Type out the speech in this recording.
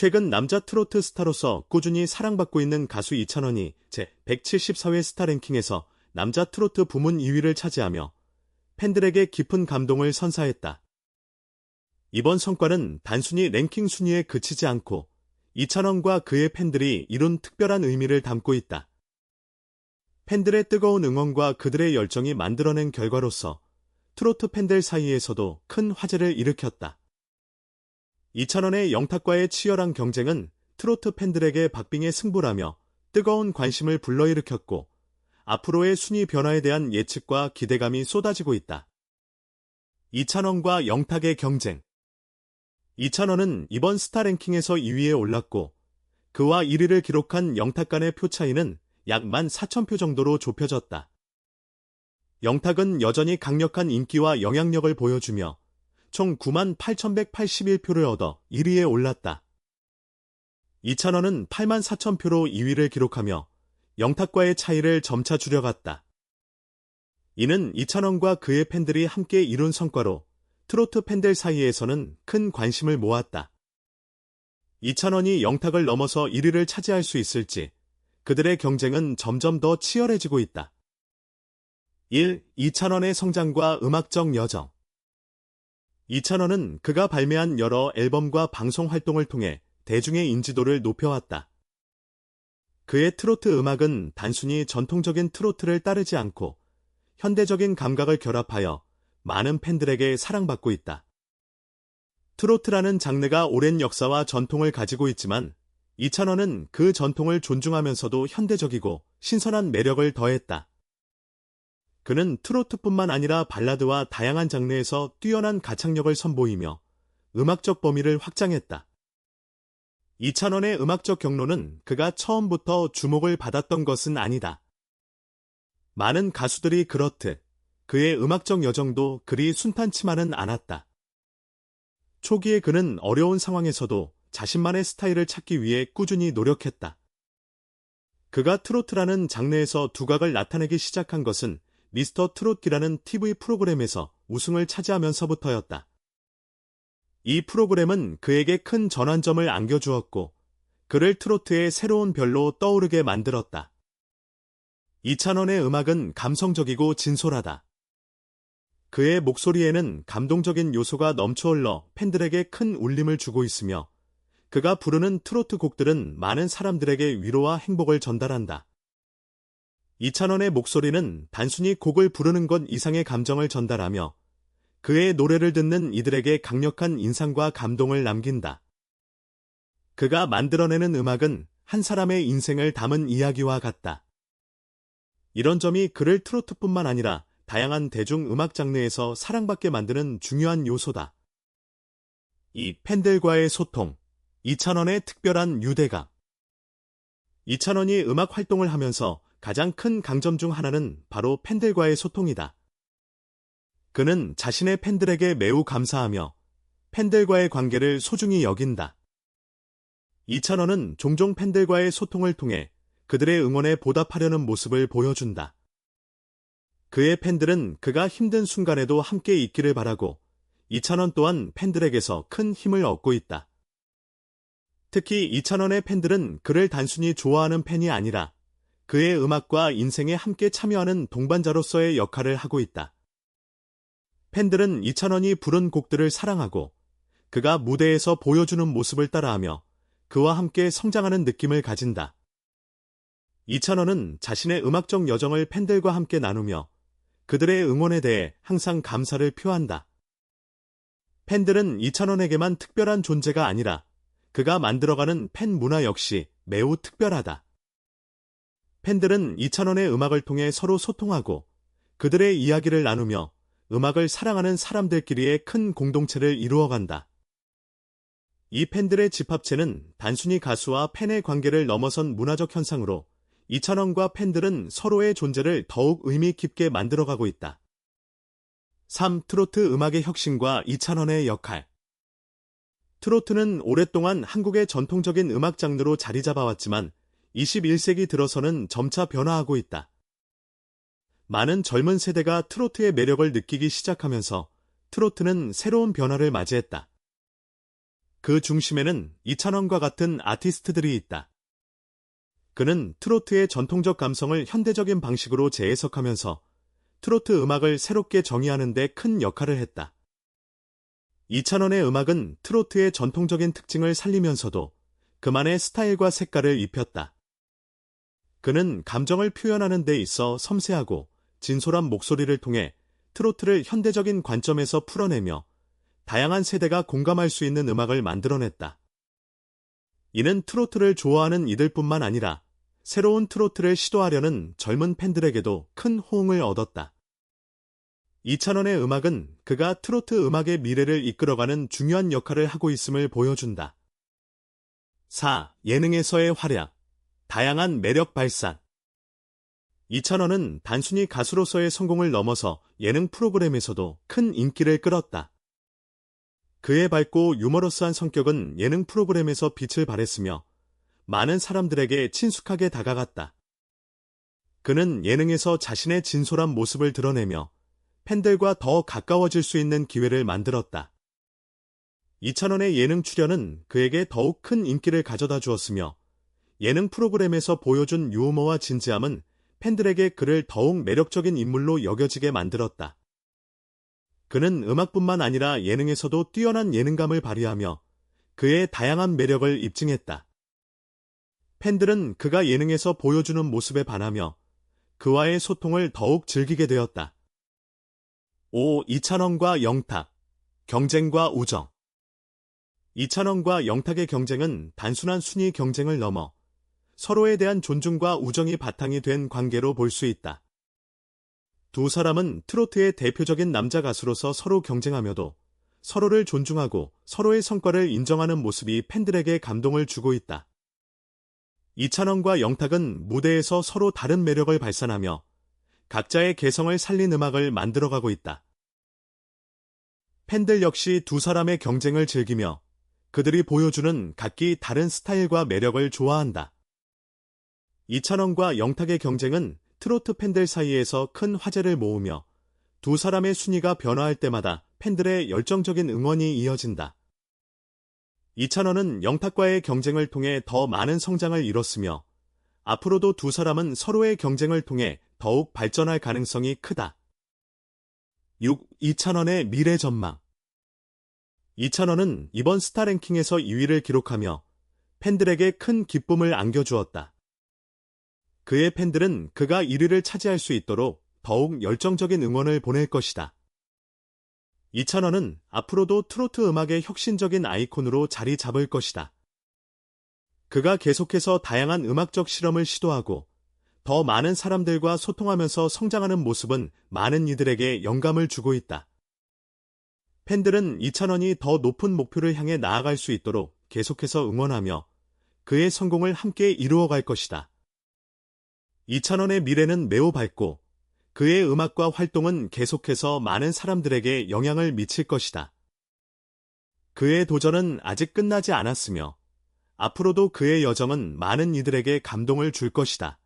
최근 남자 트로트 스타로서 꾸준히 사랑받고 있는 가수 이찬원이 제174회 스타 랭킹에서 남자 트로트 부문 2위를 차지하며 팬들에게 깊은 감동을 선사했다. 이번 성과는 단순히 랭킹 순위에 그치지 않고 이찬원과 그의 팬들이 이룬 특별한 의미를 담고 있다. 팬들의 뜨거운 응원과 그들의 열정이 만들어낸 결과로서 트로트 팬들 사이에서도 큰 화제를 일으켰다. 이찬원의 영탁과의 치열한 경쟁은 트로트 팬들에게 박빙의 승부라며 뜨거운 관심을 불러일으켰고 앞으로의 순위 변화에 대한 예측과 기대감이 쏟아지고 있다. 이찬원과 영탁의 경쟁 이찬원은 이번 스타 랭킹에서 2위에 올랐고 그와 1위를 기록한 영탁 간의 표 차이는 약 14,000표 정도로 좁혀졌다. 영탁은 여전히 강력한 인기와 영향력을 보여주며 총 98,181표를 얻어 1위에 올랐다. 이찬원은 84,000표로 2위를 기록하며 영탁과의 차이를 점차 줄여갔다. 이는 이찬원과 그의 팬들이 함께 이룬 성과로 트로트 팬들 사이에서는 큰 관심을 모았다. 이찬원이 영탁을 넘어서 1위를 차지할 수 있을지 그들의 경쟁은 점점 더 치열해지고 있다. 1. 이찬원의 성장과 음악적 여정 이찬원은 그가 발매한 여러 앨범과 방송 활동을 통해 대중의 인지도를 높여왔다. 그의 트로트 음악은 단순히 전통적인 트로트를 따르지 않고 현대적인 감각을 결합하여 많은 팬들에게 사랑받고 있다. 트로트라는 장르가 오랜 역사와 전통을 가지고 있지만 이찬원은 그 전통을 존중하면서도 현대적이고 신선한 매력을 더했다. 그는 트로트뿐만 아니라 발라드와 다양한 장르에서 뛰어난 가창력을 선보이며 음악적 범위를 확장했다. 이찬원의 음악적 경로는 그가 처음부터 주목을 받았던 것은 아니다. 많은 가수들이 그렇듯 그의 음악적 여정도 그리 순탄치만은 않았다. 초기에 그는 어려운 상황에서도 자신만의 스타일을 찾기 위해 꾸준히 노력했다. 그가 트로트라는 장르에서 두각을 나타내기 시작한 것은 미스터 트롯기라는 TV 프로그램에서 우승을 차지하면서부터였다. 이 프로그램은 그에게 큰 전환점을 안겨주었고 그를 트로트의 새로운 별로 떠오르게 만들었다. 이찬원의 음악은 감성적이고 진솔하다. 그의 목소리에는 감동적인 요소가 넘쳐 흘러 팬들에게 큰 울림을 주고 있으며 그가 부르는 트로트 곡들은 많은 사람들에게 위로와 행복을 전달한다. 이찬원의 목소리는 단순히 곡을 부르는 것 이상의 감정을 전달하며 그의 노래를 듣는 이들에게 강력한 인상과 감동을 남긴다. 그가 만들어내는 음악은 한 사람의 인생을 담은 이야기와 같다. 이런 점이 그를 트로트뿐만 아니라 다양한 대중 음악 장르에서 사랑받게 만드는 중요한 요소다. 이 팬들과의 소통, 이찬원의 특별한 유대감. 이찬원이 음악 활동을 하면서 가장 큰 강점 중 하나는 바로 팬들과의 소통이다. 그는 자신의 팬들에게 매우 감사하며 팬들과의 관계를 소중히 여긴다. 이찬원은 종종 팬들과의 소통을 통해 그들의 응원에 보답하려는 모습을 보여준다. 그의 팬들은 그가 힘든 순간에도 함께 있기를 바라고 이찬원 또한 팬들에게서 큰 힘을 얻고 있다. 특히 이찬원의 팬들은 그를 단순히 좋아하는 팬이 아니라 그의 음악과 인생에 함께 참여하는 동반자로서의 역할을 하고 있다. 팬들은 이찬원이 부른 곡들을 사랑하고 그가 무대에서 보여주는 모습을 따라하며 그와 함께 성장하는 느낌을 가진다. 이찬원은 자신의 음악적 여정을 팬들과 함께 나누며 그들의 응원에 대해 항상 감사를 표한다. 팬들은 이찬원에게만 특별한 존재가 아니라 그가 만들어가는 팬 문화 역시 매우 특별하다. 팬들은 이찬원의 음악을 통해 서로 소통하고 그들의 이야기를 나누며 음악을 사랑하는 사람들끼리의 큰 공동체를 이루어간다. 이 팬들의 집합체는 단순히 가수와 팬의 관계를 넘어선 문화적 현상으로 이찬원과 팬들은 서로의 존재를 더욱 의미 깊게 만들어가고 있다. 3. 트로트 음악의 혁신과 이찬원의 역할 트로트는 오랫동안 한국의 전통적인 음악 장르로 자리 잡아왔지만 21세기 들어서는 점차 변화하고 있다. 많은 젊은 세대가 트로트의 매력을 느끼기 시작하면서 트로트는 새로운 변화를 맞이했다. 그 중심에는 이찬원과 같은 아티스트들이 있다. 그는 트로트의 전통적 감성을 현대적인 방식으로 재해석하면서 트로트 음악을 새롭게 정의하는 데 큰 역할을 했다. 이찬원의 음악은 트로트의 전통적인 특징을 살리면서도 그만의 스타일과 색깔을 입혔다. 그는 감정을 표현하는 데 있어 섬세하고 진솔한 목소리를 통해 트로트를 현대적인 관점에서 풀어내며 다양한 세대가 공감할 수 있는 음악을 만들어냈다. 이는 트로트를 좋아하는 이들뿐만 아니라 새로운 트로트를 시도하려는 젊은 팬들에게도 큰 호응을 얻었다. 이찬원의 음악은 그가 트로트 음악의 미래를 이끌어가는 중요한 역할을 하고 있음을 보여준다. 4. 예능에서의 활약 다양한 매력 발산 이찬원은 단순히 가수로서의 성공을 넘어서 예능 프로그램에서도 큰 인기를 끌었다. 그의 밝고 유머러스한 성격은 예능 프로그램에서 빛을 발했으며 많은 사람들에게 친숙하게 다가갔다. 그는 예능에서 자신의 진솔한 모습을 드러내며 팬들과 더 가까워질 수 있는 기회를 만들었다. 이찬원의 예능 출연은 그에게 더욱 큰 인기를 가져다 주었으며 예능 프로그램에서 보여준 유머와 진지함은 팬들에게 그를 더욱 매력적인 인물로 여겨지게 만들었다. 그는 음악뿐만 아니라 예능에서도 뛰어난 예능감을 발휘하며 그의 다양한 매력을 입증했다. 팬들은 그가 예능에서 보여주는 모습에 반하며 그와의 소통을 더욱 즐기게 되었다. 5. 이찬원과 영탁 경쟁과 우정 이찬원과 영탁의 경쟁은 단순한 순위 경쟁을 넘어 서로에 대한 존중과 우정이 바탕이 된 관계로 볼 수 있다. 두 사람은 트로트의 대표적인 남자 가수로서 서로 경쟁하며도 서로를 존중하고 서로의 성과를 인정하는 모습이 팬들에게 감동을 주고 있다. 이찬원과 영탁은 무대에서 서로 다른 매력을 발산하며 각자의 개성을 살린 음악을 만들어가고 있다. 팬들 역시 두 사람의 경쟁을 즐기며 그들이 보여주는 각기 다른 스타일과 매력을 좋아한다. 이찬원과 영탁의 경쟁은 트로트 팬들 사이에서 큰 화제를 모으며 두 사람의 순위가 변화할 때마다 팬들의 열정적인 응원이 이어진다. 이찬원은 영탁과의 경쟁을 통해 더 많은 성장을 이뤘으며 앞으로도 두 사람은 서로의 경쟁을 통해 더욱 발전할 가능성이 크다. 6. 이찬원의 미래 전망 이찬원은 이번 스타 랭킹에서 2위를 기록하며 팬들에게 큰 기쁨을 안겨주었다. 그의 팬들은 그가 1위를 차지할 수 있도록 더욱 열정적인 응원을 보낼 것이다. 이찬원은 앞으로도 트로트 음악의 혁신적인 아이콘으로 자리 잡을 것이다. 그가 계속해서 다양한 음악적 실험을 시도하고 더 많은 사람들과 소통하면서 성장하는 모습은 많은 이들에게 영감을 주고 있다. 팬들은 이찬원이 더 높은 목표를 향해 나아갈 수 있도록 계속해서 응원하며 그의 성공을 함께 이루어갈 것이다. 이찬원의 미래는 매우 밝고 그의 음악과 활동은 계속해서 많은 사람들에게 영향을 미칠 것이다. 그의 도전은 아직 끝나지 않았으며 앞으로도 그의 여정은 많은 이들에게 감동을 줄 것이다.